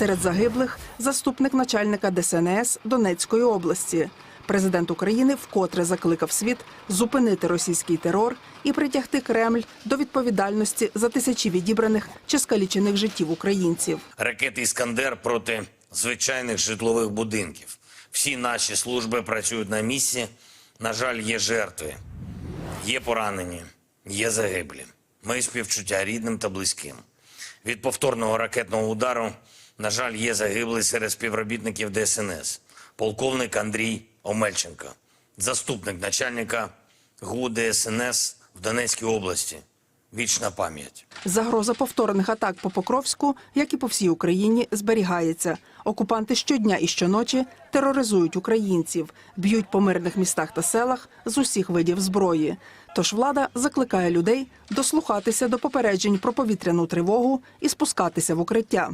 Серед загиблих заступник начальника ДСНС Донецької області. Президент України вкотре закликав світ зупинити російський терор і притягти Кремль до відповідальності за тисячі відібраних чи скалічених життів українців. ракети Іскандер проти звичайних житлових будинків. Всі наші служби працюють на місці. На жаль, є жертви, є поранені, є загиблі. Мої співчуття рідним та близьким. Від повторного ракетного удару, на жаль, є загиблий серед співробітників ДСНС. Полковник Андрій Омельченко, заступник начальника ГУ ДСНС в Донецькій області. Вічна пам'ять. Загроза повторних атак по Покровську, як і по всій Україні, зберігається. Окупанти щодня і щоночі тероризують українців, б'ють по мирних містах та селах з усіх видів зброї. Тож влада закликає людей дослухатися до попереджень про повітряну тривогу і спускатися в укриття.